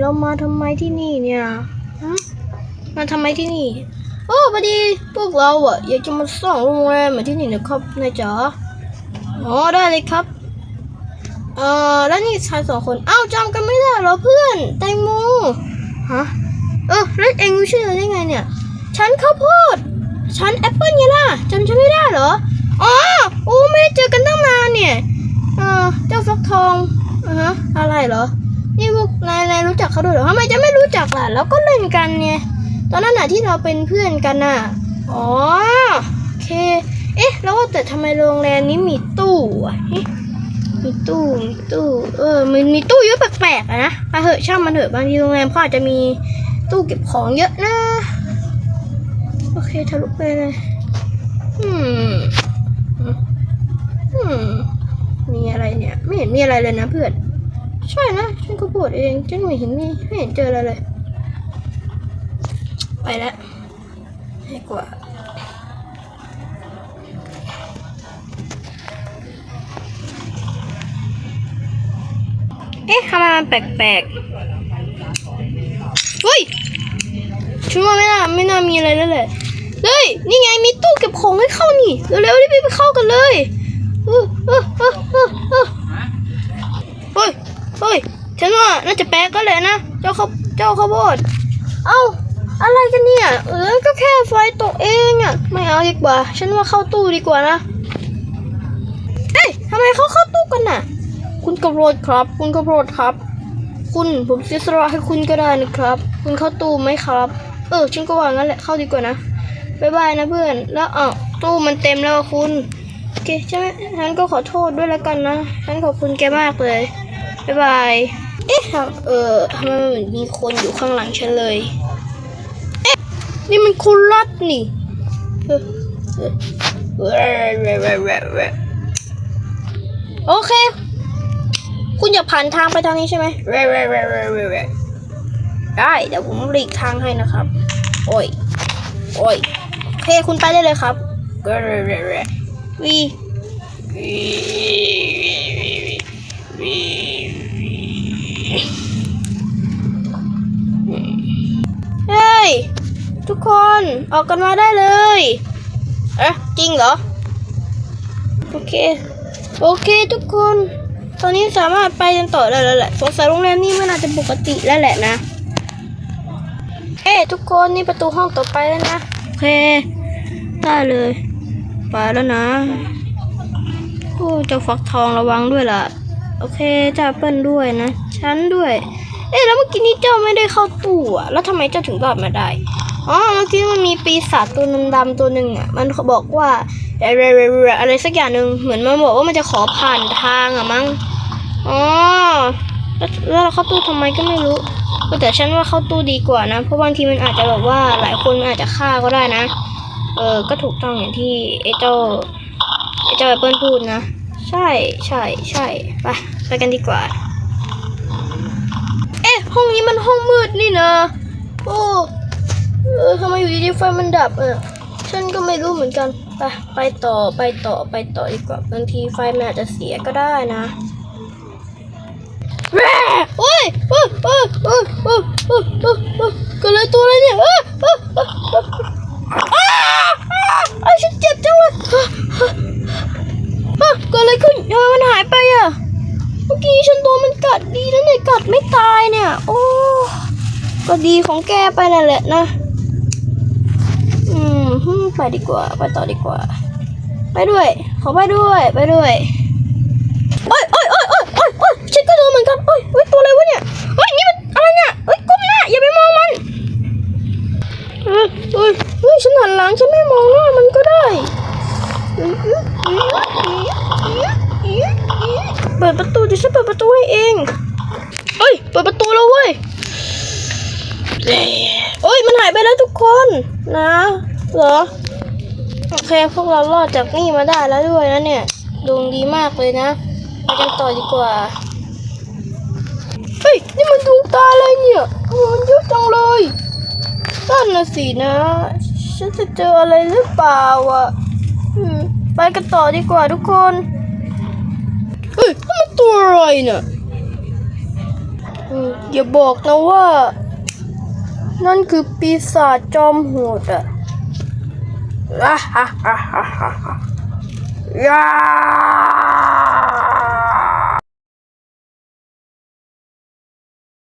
เรามาทำไมที่นี่เนี่ยฮะมาทำไมที่นี่ โอ้พอดีพวกเราอะอยากจะมาสร้างโรงแรมเหมือนที่นี่นะครับนายจ๋าอ๋อได้เลยครับ เออแล้วนี่ชายสองคนอ้าวจำกันไม่ได้เหรอเพื่อนแตงโมฮะเออแล้วเองรู้ชื่อได้ไงเนี่ย ฉันข้าวโพดฉันแอปเปิ้ลไงล่ะจำฉันไม่ได้เหรออ๋อโอ้ไม่ได้เจอกันตั้งนานเนี่ยเออเจ้าฟักทองอ่าฮะอะไรเหรอ นี่พวกนายนายรู้จักเขาด้วยเหรอทำไมจะไม่รู้จักล่ะแล้วก็เล่นกันเนี่ยตอนนั้นน่ะที่เราเป็นเพื่อนกันน่ะอ๋อโอเค เอ๊ะ แล้วแต่ทำไมโรงแรมนี้มีตู้อะเอ๊ะมีตู้มีตู้เออมันมีตู้เยอะแปลกๆอะนะไปเถอะช่างมันเถอะบางทีโรงแรมเขาอาจจะมีตู้เก็บของเยอะนะโอเคทะลุไปเลยอืมอืมมีอะไรเนี่ย ไม่เห็นมีอะไรเลยนะเพื่อน ใช่นะ ฉันก็ปวดเองฉันไม่เห็นมีไม่เห็นเจออะไรเลย ไปแล้วให้กว่าเอ๊ะทำไมมันแปลกๆเฮ้ยฉันว่าไม่น่าไม่น่ามีอะไรแล้วแหละเฮ้ย นี่ไงมีตู้เก็บของให้เข้านี่ เร็วๆรีบไปเข้ากันเลยเออเออเออเออเออเฮ้ย เฮ้ยฉันว่าน่าจะแปลกก็แหละนะเจ้าข้าวเจ้าข้าวโพดเอ้าอะไรกันเนี่ยเออก็แค่ไฟตกเองอะไม่เอาดีกว่า ฉันว่าเข้าตู้ดีกว่านะเอ้ยทำไมเขาเข้าตู้กันน่ะ คุณกระโรดครับ คุณกระโรดครับ คุณผมเสียสละให้คุณก็ได้นะครับ คุณเข้าตู้ไหมครับ เออฉันก็ว่างั้นแหละเข้าดีกว่านะบายบายนะเพื่อน แล้วอ้าวตู้มันเต็มแล้วคุณโอเคใช่ไหมฉันก็ขอโทษด้วยแล้วกันนะฉันขอบคุณแกมากเลย บ๊ายบาย เอ๊ะทำเออทำไมมันเหมือนมีคนอยู่ข้างหลังฉันเลย เอ๊ะ นี่มันคุณรัดนี่โอเค คุณอย่าผ่านทางไปทางนี้ใช่ไหมได้ เดี๋ยวผมหลีกทางให้นะครับ โอ้ย โอ้ยโอเค คุณไปได้เลยครับเร่เร่เร่เร่วีวีวี เฮ้ย ทุกคนออกกันมาได้เลย เอ๊ะจริงเหรอ โอเค โอเคทุกคน ตอนนี้สามารถไปกันต่อได้แล้วแหละสงสัยโรงแรมนี้ไม่น่าจะปกติแล้วแหละนะ เอ้ทุกคนนี่ประตูห้องต่อไปแล้วนะ โอเค ได้เลย ไปแล้วนะ โอ้เจ้าฟักทองระวังด้วยล่ะ อเคจ้าเปิ้ลด้วยนะฉันด้วย เอ๊ะแล้วเมื่อกี้นี้เจ้าไม่ได้เข้าตู้อะแล้วทำไมเจ้าถึงรอดมาได้อ๋อเมื่อกี้มันมีปีศาจตัวดำๆตัวหนึ่งอะมันบอกว่าอะไรๆๆอะไรสักอย่างหนึ่งเหมือนมันบอกว่ามันจะขอผ่านทางอะมั้งอ๋อแล้วแล้วเราเข้าตู้ทำไมก็ไม่รู้แต่ฉันว่าเข้าตู้ดีกว่านะ เพราะบางทีมันอาจจะแบบว่าหลายคนมันอาจจะฆ่าก็ได้นะ เออก็ถูกต้องอย่างที่ไอ้เจ้าไอ้เจ้าแอปเปิลพูดนะ ใช่ใช่ใช่ไปไปกันดีกว่า เอ๊ะ ห้องนี้มันห้องมืดนี่นะโอ้เออทำไมอยู่ดีๆไฟมันดับเออฉันก็ไม่รู้เหมือนกัน ไปไปต่อไปต่อไปต่อดีกว่าบางทีไฟมันอาจจะเสียก็ได้นะแร่โอ้ยโอ้ยโอ้ยโอ้ยโอ้ยโอ้ยโอ้ยโอ้ยเกิดอะไรตัวอะไรเนี่ยเอ้ยเอ้ยเอ้ยเอ้ยอ้าอ้าอ้าฉันเจ็บจังเลยอ้าอ้าอ้าเกิดอะไรขึ้นทำไมมันหายไปอะ เมื่อกี้ฉันโดนมันกัดดีนะเนี่ยกัดไม่ตายเนี่ย โอ้ ก็ดีของแกไปนั่นแหละนะ อืมไปดีกว่า ไปต่อดีกว่า ไปด้วย ขอไปด้วย ไปด้วยโอ้ยโอ้ยโอ้ยโอ้ยโอ้ยโอ้ยฉันก็โดนเหมือนกันโอ้ยโอ้ยตัวอะไรวะเนี่ยเฮ้ยนี่มันอะไรเนี่ยเฮ้ยก้มหน้าอย่าไปมองมันเฮ้ยเฮ้ยเฮ้ยฉันหันหลังฉันไม่มองหน้ามันก็ได้เปิดประตูดิฉันเปิดประตูให้เองเฮ้ย เปิดประตูแล้วเว้ย โอ้ยมันหายไปแล้วทุกคนนะเหรอโอเคพวกเรารอดจากนี่มาได้แล้วด้วยนะเนี่ยดวงดีมากเลยนะไปกันต่อดีกว่าเฮ้ยนี่มันดวงตาอะไรเนี่ยมันเยอะจังเลยนั่นนะสินะ ฉันจะเจออะไรหรือเปล่าอะไปกันต่อดีกว่าทุกคนเฮ้ยมันตัวอะไรเนี่ยอย่าบอกนะว่า นั่นคือปีศาจจอมโหดอะอะฮ่าฮ่าฮ่าฮ่าฮ่ายา